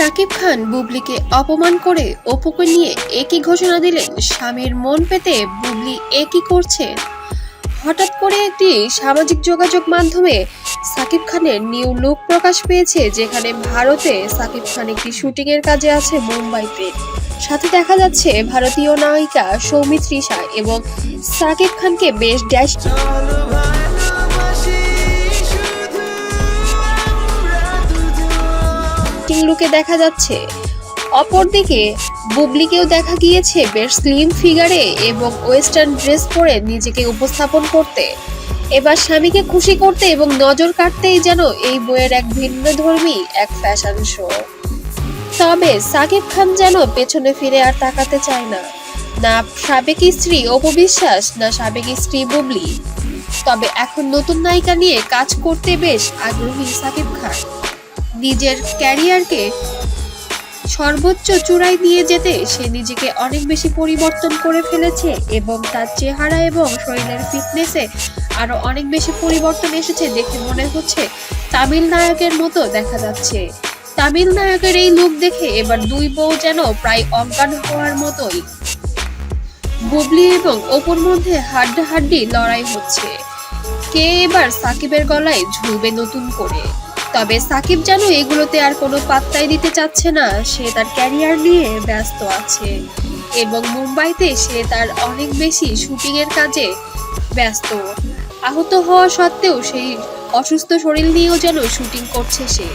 সাকিব খান বুবলিকে অপমান করে অপুকে নিয়ে একই ঘোষণা দিলেন স্বামীর মন পেতে বুবলি একই করছেন হঠাৎ করে একটি সামাজিক যোগাযোগ মাধ্যমে সাকিব খানের নিউ লুক প্রকাশ পেয়েছে, যেখানে ভারতে সাকিব খান একটি শুটিং এর কাজে আছে মুম্বাইতে। সাথে দেখা যাচ্ছে ভারতীয় নায়িকা সৌমিত্রিষা এবং সাকিব খানকে বেশ ড্যাশ শুটিং লুকে দেখা যাচ্ছে। অপরদিকে, বুবলিকেও দেখা গিয়েছে বেশ স্লিম ফিগারে এবং ওয়েস্টার্ন ড্রেস পরে নিজেকে উপস্থাপন করতে। এবার স্বামীকে খুশি করতে এবং নজর কাটতেই যেন এই বইয়ের এক ভিন্ন ধর্মী, এক ফ্যাশন শো। তবে সাকিব খান যেন পেছনে ফিরে আর তাকাতে চায় না। না সাবেক স্ত্রী অপবিশ্বাস না সাবেক স্ত্রী বুবলি। তবে এখন নতুন নায়িকা নিয়ে কাজ করতে বেশ আগ্রহী সাকিব খান। নিজের ক্যারিয়ারকে সর্বোচ্চ চূড়ায় নিয়ে যেতে সে নিজেকে অনেক বেশি পরিবর্তন করে ফেলেছে এবং তার চেহারা এবং শরীরের ফিটনেসে আরও অনেক বেশি পরিবর্তন এসেছে দেখে মনে হচ্ছে তামিল নায়কের মতো দেখা যাচ্ছে। তামিল নায়কের এই লুক দেখে এবার দুই বউ যেন প্রায় অজ্ঞান হওয়ার মতোই। বুবলি এবং অপুর মধ্যে হাড্ডাহাড্ডি লড়াই হচ্ছে। কে এবার সাকিবের গলায় ঝুলবে নতুন করে? তবে সাকিব যেন এগুলোতে আর কোনো পাত্তাই দিতে চাচ্ছে না, সে তার ক্যারিয়ার নিয়ে ব্যস্ত আছে এবং মুম্বাইতে সে তার অনেক বেশি শুটিংয়ের কাজে ব্যস্ত। আহত হওয়া সত্ত্বেও সেই অসুস্থ শরীর নিয়েও যেন শুটিং করছে সে।